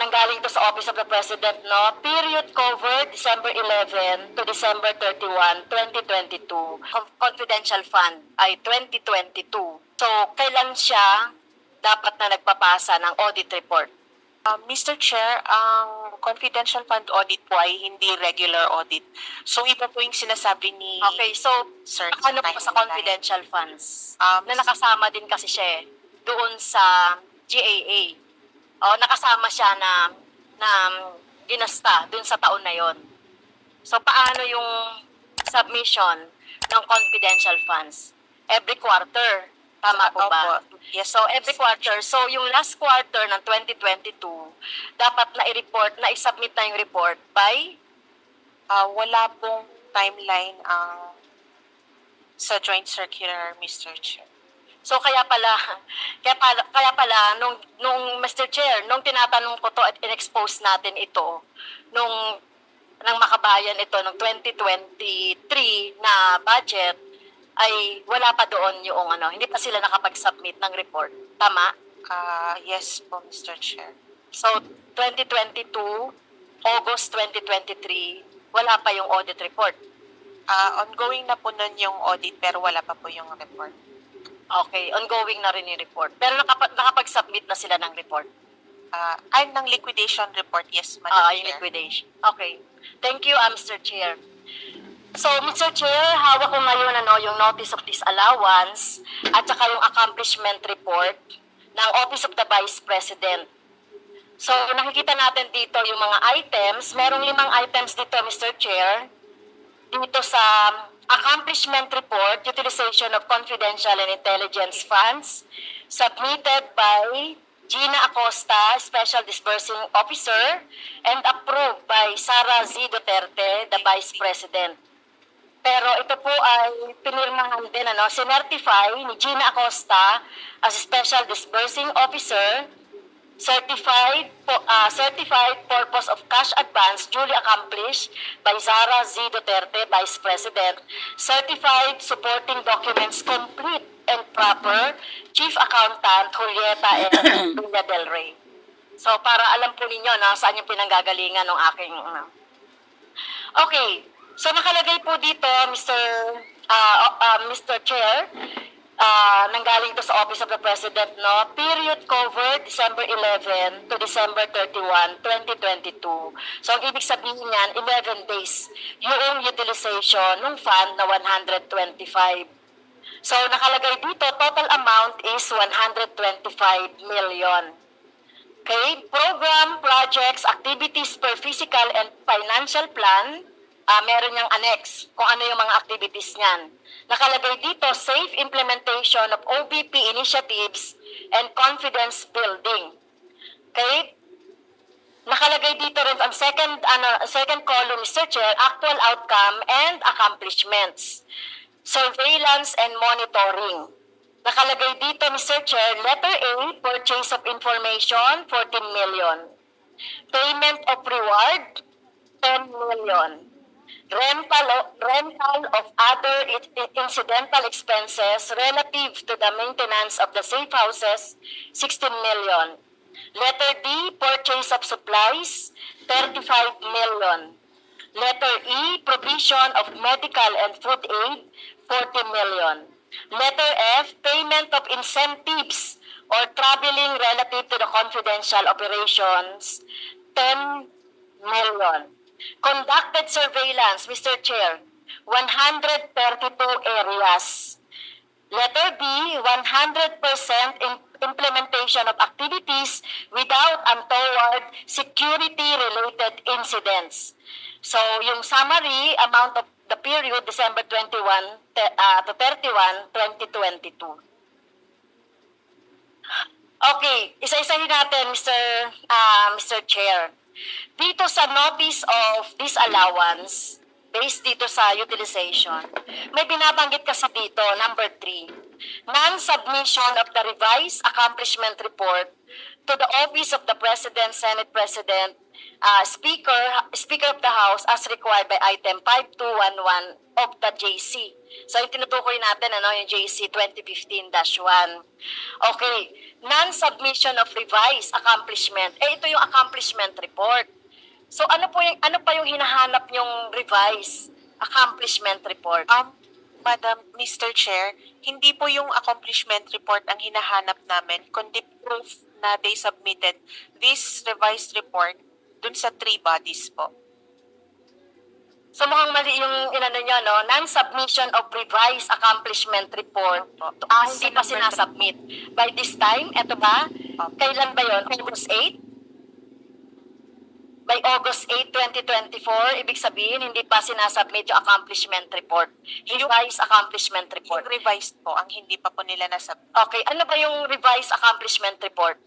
nanggaling to sa Office of the President, no? Period covered December 11 to December 31, 2022. Con- Confidential fund ay 2022. So, kailan siya dapat na nagpapasa ng audit report? Uh, Mr. Chair, ang confidential fund audit po ay hindi regular audit. So iba po yung sinasabi ni Okay, so Sir. ano po sa confidential funds? Um, na nakasama din kasi siya eh, doon sa GAA. O, nakasama siya na, na ginasta doon sa taon na yon. So, paano yung submission ng confidential funds? Every quarter. Tama po ba? Opo. Yes, So, every quarter. So, yung last quarter ng 2022, dapat na i-report, na i-submit na yung report by Uh, wala pong timeline ang sa joint circular, Mr. Chair. So kaya pala, kaya pala, kaya pala nung nung Mr. Chair, nung tinatanong ko to at in-expose natin ito nung ng makabayan ito nung 2023 na budget ay wala pa doon yung ano, hindi pa sila nakapag-submit ng report. Tama? Uh, yes po, Mr. Chair. So 2022, August 2023, wala pa yung audit report. Uh, ongoing na po nun yung audit pero wala pa po yung report. Okay, ongoing na rin yung report. Pero nakapa- nakapag-submit na sila ng report. Uh, ay, ng liquidation report, yes, Madam Ah, yung Chair. liquidation. Okay. Thank you, Mr. Chair. So, Mr. Chair, hawak ko ngayon ano, yung notice of disallowance at saka yung accomplishment report ng Office of the Vice President. So, nakikita natin dito yung mga items. Merong limang items dito, Mr. Chair. Dito sa accomplishment report, utilization of confidential and intelligence funds, submitted by Gina Acosta, Special Disbursing Officer, and approved by Sara Z. Duterte, the Vice President. Pero ito po ay pinirmahan din, ano, sinertify ni Gina Acosta as Special Disbursing Officer, certified po, ah, certified purpose of cash advance duly accomplished by Zara Z. Duterte, Vice President, certified supporting documents complete and proper, Chief Accountant Julieta and Villa Del Rey. So, para alam po ninyo na saan yung pinanggagalingan ng aking... ano. Okay. So, nakalagay po dito, Mr. ah, ah, Mr. Chair, ah, nanggaling to sa Office of the President, no? Period covered December 11 to December 31, 2022. So, ang ibig sabihin niyan, 11 days yung utilization ng fund na 125. So, nakalagay dito, total amount is 125 million. Okay, program, projects, activities per physical and financial plan, ah meron niyang annex kung ano yung mga activities niyan. Nakalagay dito, safe implementation of OBP initiatives and confidence building. Okay? Nakalagay dito rin ang second ano second column Mr. Chair, actual outcome and accomplishments. Surveillance and monitoring. Nakalagay dito, Mr. Chair, letter A, purchase of information, 14 million. Payment of reward, 10 million. Rental rental of other incidental expenses relative to the maintenance of the safe houses, 16 million. Letter D, purchase of supplies, 35 million. Letter E, provision of medical and food aid, 40 million. Letter F, payment of incentives or traveling relative to the confidential operations, 10 million. Conducted surveillance, Mr. Chair, 132 areas. Letter B, 100% im- implementation of activities without untoward security-related incidents. So, yung summary, amount of the period, December 21 te- ah, to 31, 2022. Okay, isa-isahin natin, Mr. ah, Mr. Chair. Dito sa notice of disallowance, based dito sa utilization. May binabanggit kasi dito, number three, non-submission of the revised accomplishment report to the office of the President, Senate President, uh, Speaker, Speaker of the House as required by item 5211 of the JC. So yung tinutukoy natin, ano, yung JC 2015-1. Okay, non-submission of revised accomplishment. Eh, ito yung accomplishment report. So ano po yung, ano pa yung hinahanap yung revised accomplishment report? Um, Madam, Mr. Chair, hindi po yung accomplishment report ang hinahanap namin, kundi proof na they submitted this revised report dun sa three bodies po. So mukhang mali yung inano nyo, no? Non-submission of revised accomplishment report. Ah, hindi pa sinasubmit. By this time, eto ba? Kailan ba yon? August 8? By August 8, 2024, ibig sabihin, hindi pa sinasubmit yung accomplishment report. Revised accomplishment Yung report. revised po, ang hindi pa po nila nasubmit. Okay, ano ba yung revised accomplishment report?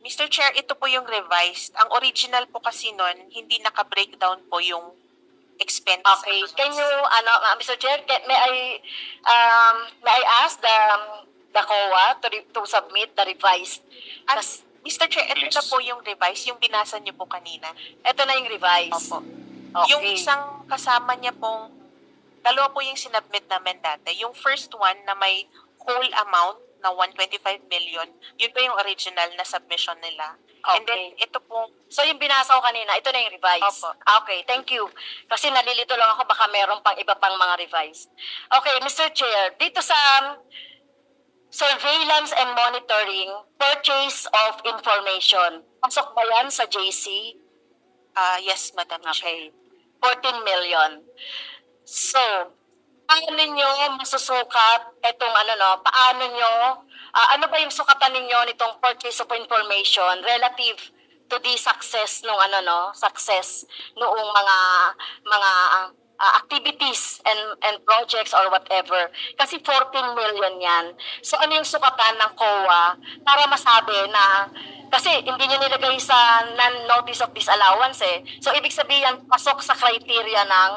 Mr. Chair, ito po yung revised. Ang original po kasi nun, hindi naka-breakdown po yung expense. Okay, can you, ano, uh, Mr. Chair, can, may I, um, may I ask the, um, the COA to, re- to submit the revised? Kas, Mr. Chair, ito Please. na po yung revised, yung binasa niyo po kanina. eto na yung revised. Opo. Okay. Yung isang kasama niya pong, dalawa po yung sinubmit namin dati. Yung first one na may whole amount na 125 million, yun po yung original na submission nila. And then, Okay. ito po, So yung binasa ko kanina, ito na yung revised. Opo. Ah, Okay, thank you. Kasi nalilito lang ako, baka meron pang iba pang mga revised. Okay, Mr. Chair, dito sa um, surveillance and monitoring, purchase of information, pasok ba yan sa JC? ah yes, Madam Chair. Okay. 14 million. So, paano nyo masusukat itong ano no, paano nyo, ah, ano ba yung sukatan ninyo nitong purchase of information relative to the success nung ano no, success noong mga mga ah, activities and and projects or whatever. Kasi 14 million yan. So ano yung sukatan ng COA para masabi na kasi hindi niyo nilagay sa non-notice of disallowance eh. So ibig sabihin pasok sa criteria ng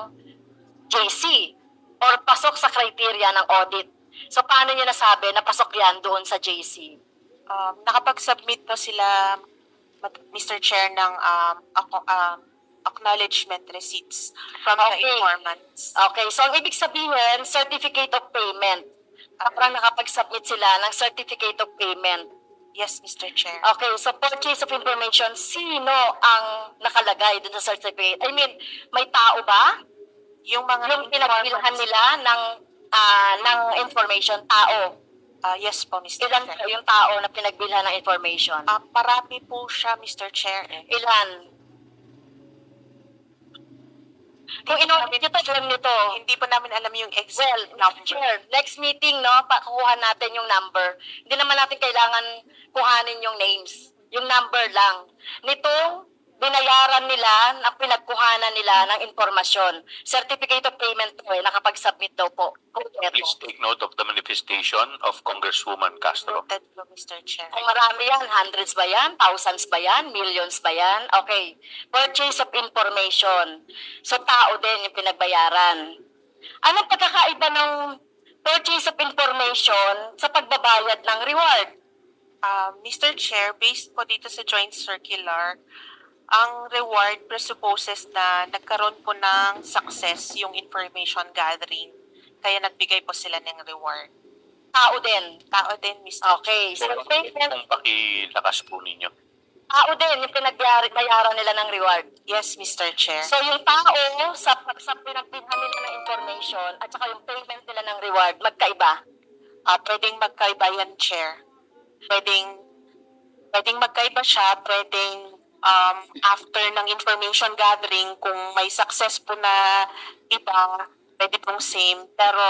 JC or pasok sa criteria ng audit. So paano niyo nasabi na pasok yan doon sa JC? Um, nakapag-submit po sila, Mr. Chair, ng um, ako- um, acknowledgement receipts from the Okay. informants. Okay, so ang ibig sabihin, certificate of payment. Parang nakapag-submit sila ng certificate of payment. Yes, Mr. Chair. Okay, so purchase of information, sino ang nakalagay doon sa certificate? I mean, may tao ba? Yung mga Yung pinagbilhan nila ng ah, ng information, tao. Ah, yes po, Mr. Ilan Chair. yung tao na pinagbilhan ng information? Ah, marami po siya, Mr. Chair. Ilan? Kung ino-audit nyo to, alam nyo to. Hindi po namin alam yung Well, exact number. Next meeting, no, pakukuha natin yung number. Hindi naman natin kailangan kuhanin yung names. Yung number lang. Nitong binayaran nila na pinagkuhanan nila ng informasyon. Certificate of payment to eh, nakapag-submit daw po. Kompleto. Please take note of the manifestation of Congresswoman Castro. Noted po, Mr. Chair. Kung marami yan, hundreds ba yan? Thousands ba yan? Millions ba yan? Okay. Purchase of information. So, tao din yung pinagbayaran. Ano pagkakaiba ng purchase of information sa pagbabayad ng reward? Ah, Mr. Chair, based po dito sa joint circular, ang reward presupposes na nagkaroon po ng success yung information gathering. Kaya nagbigay po sila ng reward. Tao din. Tao din, Mr. Okay. So, Kung, payment, kung pakilakas po ninyo. tao din yung pinagbayaran nila ng reward. Yes, Mr. Chair. So, yung tao sa, sa pinagbilhan nila ng information at saka yung payment nila ng reward, magkaiba. Ah, pwedeng magkaiba yan, Chair. Pwedeng, pwedeng magkaiba siya, pwedeng um, after ng information gathering, kung may success po na iba, pwede pong same. Pero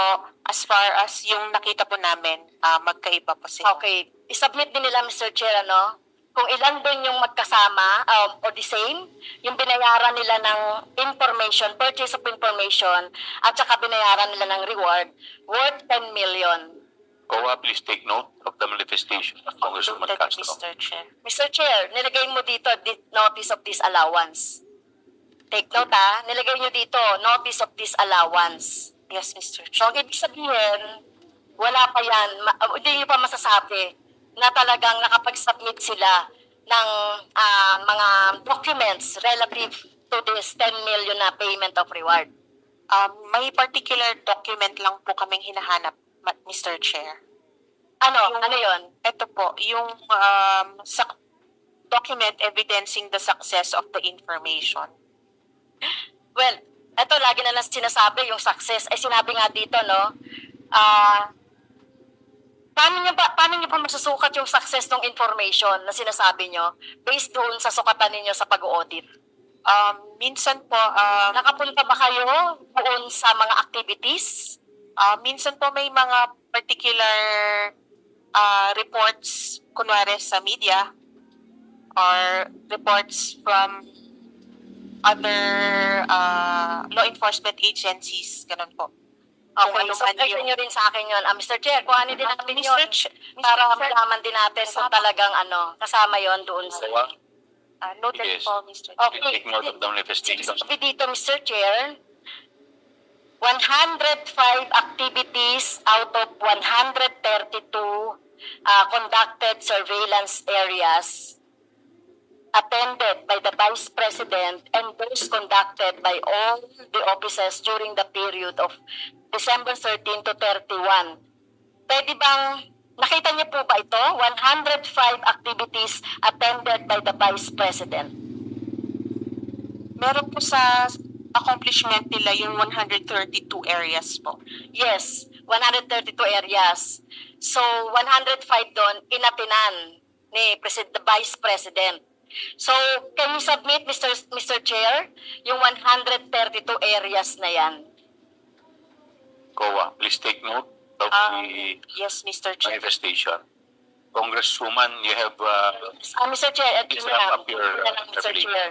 as far as yung nakita po namin, ah, magkaiba po sila. Okay. I-submit din nila, Mr. Chair, ano? Kung ilan din yung magkasama um, o the same, yung binayaran nila ng information, purchase of information, at saka binayaran nila ng reward, worth 10 million. COA, please take note of the manifestation of Congresswoman Noted, Castro. Mr. Chair. Mr. Chair, nilagay mo dito di- notice of disallowance. take note ha, nilagay nyo dito, notice of disallowance. Yes, Mr. So, Chair. ang ibig sabihin, wala pa yan, ma- uh, hindi nyo pa masasabi na talagang nakapag-submit sila ng ah, mga documents relative to this 10 million na payment of reward. Um, may particular document lang po kaming hinahanap, Mr. Chair. Ano? Yung- Ano yon? Ito po, yung um, sa- document evidencing the success of the information. Well, eto lagi na lang sinasabi yung success. Ay sinabi nga dito, no? Ah, paano niyo ba paano niyo pa masusukat yung success ng information na sinasabi niyo based doon sa sukatan ninyo sa pag-audit? Um, minsan po, um, Nakapunta ba kayo doon sa mga activities? Ah, minsan po may mga particular ah, reports, kunwari sa media, or reports from other ah, law enforcement agencies, ganun po. Kung Okay, ano so yung- nyo rin sa akin yun. Ah, Mr. Chair, kuhanin din natin yun. Mr. Ch- Para malaman din natin kung talagang ano, kasama yon doon sa... Ah, noted Yes. po, Mr. Chair. Okay. take note of the manifestation. Dito, Mr. Chair, 105 activities out of 132 uh, conducted surveillance areas attended by the Vice President and those conducted by all the officers during the period of December 13 to 31. Pwede bang, nakita niyo po ba ito? 105 activities attended by the Vice President. Meron po sa accomplishment nila yung 132 areas po. Yes, 132 areas. So, 105 doon, inatinan ni President, the Vice President. So, can you submit, Mr. Mr. Chair, yung 132 areas na yan? Kawa, please take note of Um, the yes, Mr. Chair. manifestation. Congresswoman, you have, uh, Ah, Mr. Chair, ito Please na wrap lang. up your, na uh, Mr. revelation. Chair.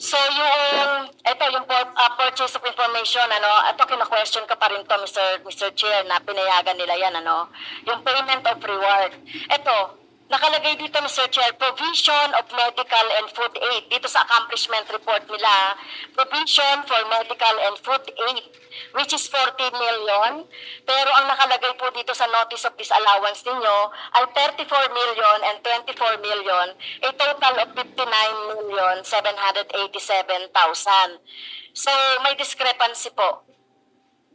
So, yung, ito, yung ah, purchase of information, ano, ito, kina-question ka pa rin to, Mr. Mr. Chair, na pinayagan nila yan, ano, yung payment of reward. Ito, nakalagay dito, Mr. Chair, provision of medical and food aid. Dito sa accomplishment report nila, provision for medical and food aid, which is 14 million. Pero ang nakalagay po dito sa notice of disallowance ninyo ay 34 million and 24 million, a total of 59 million 787,000. So, may discrepancy po.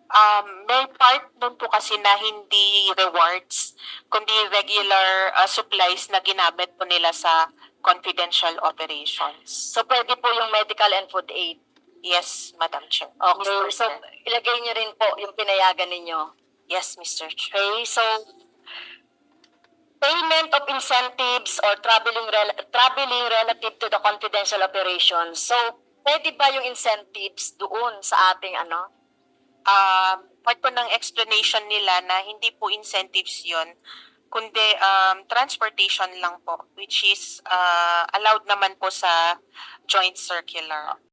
Um, may part nun po kasi na hindi rewards, kundi regular uh, supplies na ginamit po nila sa confidential operations. So, pwede po yung medical and food aid. Yes, Madam Chair. Okay, Mr. so ilagay niyo rin po yung pinayagan ninyo. Yes, Mr. Chair. Okay, so payment of incentives or traveling rel- traveling relative to the confidential operations. So, pwede ba yung incentives doon sa ating ano? Um, part po ng explanation nila na hindi po incentives yon kundi um, transportation lang po, which is uh, allowed naman po sa joint circular.